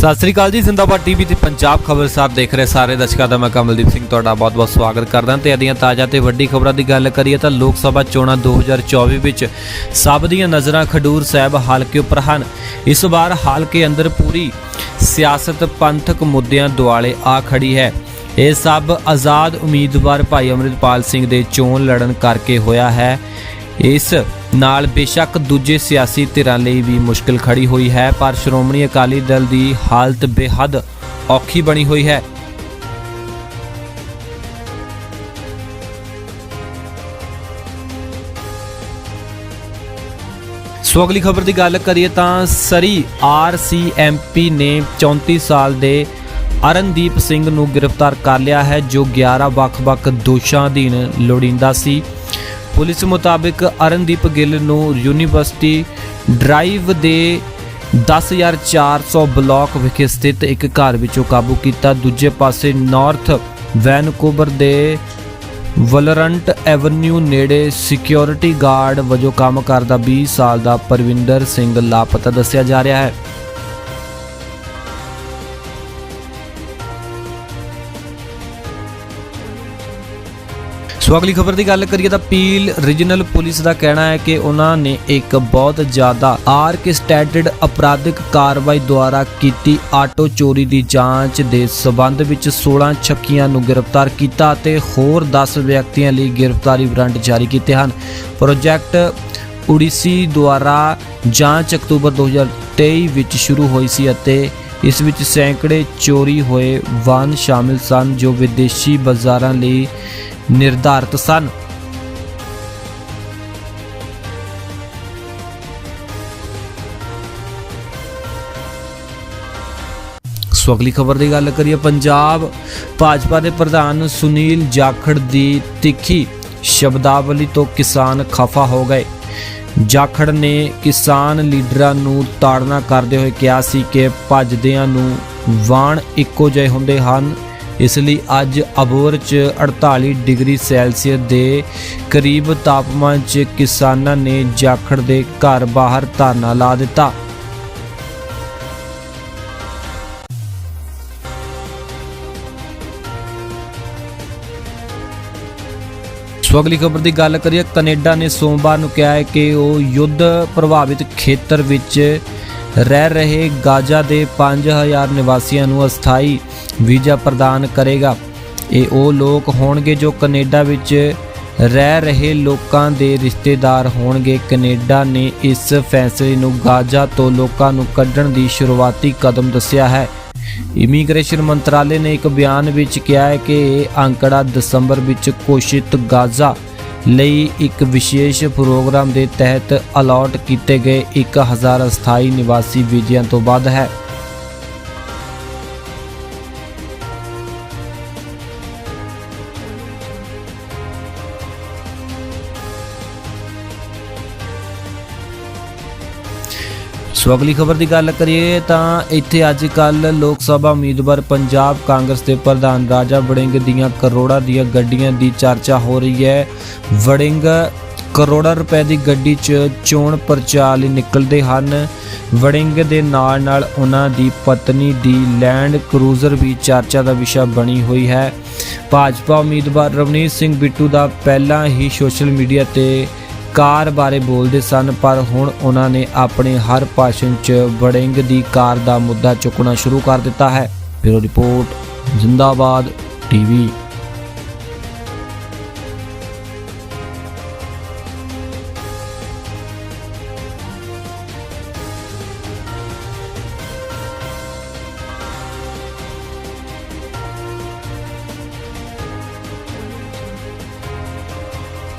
ਸਤਿ ਸ੍ਰੀ ਅਕਾਲ ਜੀ, ਜ਼ਿੰਦਾਬਾਦ ਟੀਵੀ ਤੇ ਪੰਜਾਬ ਖਬਰਸਾਰ ਦੇਖ ਰਹੇ ਸਾਰੇ ਦਰਸ਼ਕਾਂ ਦਾ ਮੈਂ ਕਮਲਦੀਪ ਸਿੰਘ, ਤੁਹਾਡਾ ਬਹੁਤ-ਬਹੁਤ ਸਵਾਗਤ ਕਰਦਾ ਤੇ ਅਦੀਆਂ ਤਾਜ਼ਾ ਤੇ ਵੱਡੀ ਖਬਰਾਂ ਦੀ ਗੱਲ ਕਰੀਏ ਤਾਂ ਲੋਕ ਸਭਾ ਚੋਣਾਂ 2024 ਵਿੱਚ ਸਭ ਦੀਆਂ ਨਜ਼ਰਾਂ ਖਡੂਰ ਸਾਹਿਬ ਹਲਕੇ ਉੱਪਰ ਹਨ। ਇਸ ਵਾਰ ਹਲਕੇ ਅੰਦਰ ਪੂਰੀ ਸਿਆਸਤ ਪੰਥਕ ਮੁੱਦਿਆਂ ਦੁਆਲੇ ਆ ਖੜੀ ਹੈ। ਇਹ ਸਭ ਆਜ਼ਾਦ ਉਮੀਦਵਾਰ ਭਾਈ ਅਮਰਿਤਪਾਲ ਸਿੰਘ ਦੇ ਚੋਣ ਲੜਨ ਕਰਕੇ ਹੋਇਆ ਹੈ। ਇਸ ਨਾਲ ਬੇਸ਼ੱਕ ਦੂਜੇ ਸਿਆਸੀ ਧਿਰਾਂ ਲਈ ਵੀ ਮੁਸ਼ਕਲ ਖੜੀ ਹੋਈ ਹੈ, ਪਰ ਸ਼੍ਰੋਮਣੀ ਅਕਾਲੀ ਦਲ ਦੀ ਹਾਲਤ ਬੇਹੱਦ ਔਖੀ ਬਣੀ ਹੋਈ ਹੈ। ਸੋ ਅਗਲੀ ਖਬਰ ਦੀ ਗੱਲ ਕਰੀਏ ਤਾਂ ਸਰੀ ਆਰਸੀਐਮਪੀ ਨੇ 34 ਸਾਲ ਦੇ ਅਰਨਦੀਪ ਸਿੰਘ ਨੂੰ ਗ੍ਰਿਫਤਾਰ ਕਰ ਲਿਆ ਹੈ, ਜੋ 11 ਵੱਖ-ਵੱਖ ਦੋਸ਼ਾਂ ਅਧੀਨ ਲੋੜੀਂਦਾ ਸੀ। ਪੁਲਿਸ ਮੁਤਾਬਕ ਅਰਨਦੀਪ ਗਿੱਲ ਨੂੰ ਯੂਨੀਵਰਸਿਟੀ ਡਰਾਈਵ ਦੇ 10400 ਬਲਾਕ ਵਿਖੇ ਸਥਿਤ ਇੱਕ ਘਰ ਵਿੱਚੋਂ ਕਾਬੂ ਕੀਤਾ। ਦੂਜੇ ਪਾਸੇ ਨਾਰਥ ਵੈਨਕੂਵਰ ਦੇ ਵਲਰੰਟ ਐਵਨਿਊ ਨੇੜੇ ਸਿਕਿਉਰਿਟੀ ਗਾਰਡ ਵਜੋਂ ਕੰਮ ਕਰਦਾ 20 ਸਾਲ ਦਾ ਪਰਵਿੰਦਰ ਸਿੰਘ ਲਾਪਤਾ ਦੱਸਿਆ ਜਾ ਰਿਹਾ ਹੈ। ਸੋ ਅਗਲੀ ਖਬਰ ਦੀ ਗੱਲ ਕਰੀਏ ਤਾਂ ਪੀਲ ਰੀਜਨਲ ਪੁਲਿਸ ਦਾ ਕਹਿਣਾ ਹੈ ਕਿ ਉਹਨਾਂ ਨੇ ਇੱਕ ਬਹੁਤ ਜ਼ਿਆਦਾ ਆਰਕਸਟ੍ਰੇਟਡ ਅਪਰਾਧਿਕ ਕਾਰਵਾਈ ਦੁਆਰਾ ਕੀਤੀ ਆਟੋ ਚੋਰੀ ਦੀ ਜਾਂਚ ਦੇ ਸਬੰਧ ਵਿੱਚ 16 ਛੱਕੀਆਂ ਨੂੰ ਗ੍ਰਿਫਤਾਰ ਕੀਤਾ ਅਤੇ ਹੋਰ 10 ਵਿਅਕਤੀਆਂ ਲਈ ਗ੍ਰਿਫਤਾਰੀ ਵਾਰੰਟ ਜਾਰੀ ਕੀਤੇ ਹਨ। ਪ੍ਰੋਜੈਕਟ ਉਡੀਸੀ ਦੁਆਰਾ ਜਾਂਚ ਅਕਤੂਬਰ 2023 ਵਿੱਚ ਸ਼ੁਰੂ ਹੋਈ ਸੀ ਅਤੇ ਇਸ ਵਿੱਚ ਸੈਂਕੜੇ ਚੋਰੀ ਹੋਏ ਵਾਹਨ ਸ਼ਾਮਿਲ ਸਨ ਜੋ ਵਿਦੇਸ਼ੀ ਬਾਜ਼ਾਰਾਂ ਲਈ ਨਿਰਧਾਰਤ ਸਨ। ਸੋ ਅਗਲੀ ਖਬਰ ਦੀ ਗੱਲ ਕਰੀਏ, ਪੰਜਾਬ ਭਾਜਪਾ ਦੇ ਪ੍ਰਧਾਨ ਸੁਨੀਲ ਜਾਖੜ ਦੀ ਤਿੱਖੀ ਸ਼ਬਦਾਵਲੀ ਤੋਂ ਕਿਸਾਨ ਖਫਾ ਹੋ ਗਏ। ਜਾਖੜ ਨੇ ਕਿਸਾਨ ਲੀਡਰਾਂ ਨੂੰ ਤਾੜਨਾ ਕਰਦੇ ਹੋਏ ਕਿਹਾ ਸੀ ਕਿ ਭੱਜਦਿਆਂ ਨੂੰ ਵਾਣ ਇੱਕੋ ਜਿਹੇ ਹੁੰਦੇ ਹਨ। ਇਸ ਲਈ ਅੱਜ ਅਬੋਰ 'ਚ 48 ਡਿਗਰੀ ਸੈਲਸੀਅਸ ਦੇ ਕਰੀਬ ਤਾਪਮਾਨ 'ਚ ਕਿਸਾਨਾਂ ਨੇ ਜਾਖੜ ਦੇ ਘਰ ਬਾਹਰ ਧਰਨਾ ਲਾ ਦਿੱਤਾ। ਸੋ ਅਗਲੀ ਖਬਰ ਦੀ ਗੱਲ ਕਰੀਏ, ਕੈਨੇਡਾ ਨੇ ਸੋਮਵਾਰ ਨੂੰ ਕਿਹਾ ਹੈ ਕਿ ਉਹ ਯੁੱਧ ਪ੍ਰਭਾਵਿਤ ਖੇਤਰ ਵਿੱਚ ਰਹਿ ਰਹੇ ਗਾਜ਼ਾ ਦੇ 5000 ਨਿਵਾਸੀਆਂ ਨੂੰ ਅਸਥਾਈ ਵੀਜ਼ਾ ਪ੍ਰਦਾਨ ਕਰੇਗਾ। ਇਹ ਉਹ ਲੋਕ ਹੋਣਗੇ ਜੋ ਕੈਨੇਡਾ ਵਿੱਚ ਰਹਿ ਰਹੇ ਲੋਕਾਂ ਦੇ ਰਿਸ਼ਤੇਦਾਰ ਹੋਣਗੇ। ਕੈਨੇਡਾ ਨੇ ਇਸ ਫੈਸਲੇ ਨੂੰ ਗਾਜ਼ਾ ਤੋਂ ਲੋਕਾਂ ਨੂੰ ਕੱਢਣ ਦੀ ਸ਼ੁਰੂਆਤੀ ਕਦਮ ਦੱਸਿਆ ਹੈ। ਇਮੀਗ੍ਰੇਸ਼ਨ ਮੰਤਰਾਲੇ ਨੇ ਇੱਕ ਬਿਆਨ ਵਿੱਚ ਕਿਹਾ ਹੈ ਕਿ ਇਹ ਅੰਕੜਾ ਦਸੰਬਰ ਵਿੱਚ ਘੋਸ਼ਿਤ ਗਾਜ਼ਾ ਲਈ ਇੱਕ ਵਿਸ਼ੇਸ਼ ਪ੍ਰੋਗਰਾਮ ਦੇ ਤਹਿਤ ਅਲਾਟ ਕੀਤੇ ਗਏ 1000 ਅਸਥਾਈ ਨਿਵਾਸੀ ਵੀਜ਼ਿਆਂ ਤੋਂ ਵੱਧ ਹੈ। ਸੋ ਅਗਲੀ ਖਬਰ ਦੀ ਗੱਲ ਕਰੀਏ ਤਾਂ ਇੱਥੇ ਅੱਜ ਕੱਲ ਲੋਕ ਸਭਾ ਉਮੀਦਵਾਰ ਪੰਜਾਬ ਕਾਂਗਰਸ ਦੇ ਪ੍ਰਧਾਨ ਰਾਜਾ ਵੜਿੰਗ ਦੀਆਂ ਕਰੋੜਾਂ ਦੀਆਂ ਗੱਡੀਆਂ ਦੀ ਚਰਚਾ ਹੋ ਰਹੀ ਹੈ। ਵੜਿੰਗ ਕਰੋੜਾਂ ਰੁਪਏ ਦੀ ਗੱਡੀ 'ਚ ਚੋਣ ਪ੍ਰਚਾਰ ਲਈ ਨਿਕਲਦੇ ਹਨ। ਵੜਿੰਗ ਦੇ ਨਾਲ ਨਾਲ ਉਹਨਾਂ ਦੀ ਪਤਨੀ ਦੀ ਲੈਂਡ ਕਰੂਜ਼ਰ ਵੀ ਚਰਚਾ ਦਾ ਵਿਸ਼ਾ ਬਣੀ ਹੋਈ ਹੈ। ਭਾਜਪਾ ਉਮੀਦਵਾਰ ਰਵਨੀਤ ਸਿੰਘ ਬਿੱਟੂ ਦਾ ਪਹਿਲਾਂ ਹੀ ਸੋਸ਼ਲ ਮੀਡੀਆ ਤੇ ਕਾਰ ਬਾਰੇ ਬੋਲਦੇ ਸਨ, ਪਰ ਹੁਣ ਉਹਨਾਂ ਨੇ ਆਪਣੇ ਹਰ ਭਾਸ਼ਣ 'ਚ ਵੜਿੰਗ ਦੀ ਕਾਰ ਦਾ ਮੁੱਦਾ ਚੁੱਕਣਾ ਸ਼ੁਰੂ ਕਰ ਦਿੱਤਾ ਹੈ। Bureau report, Zindabad, TV.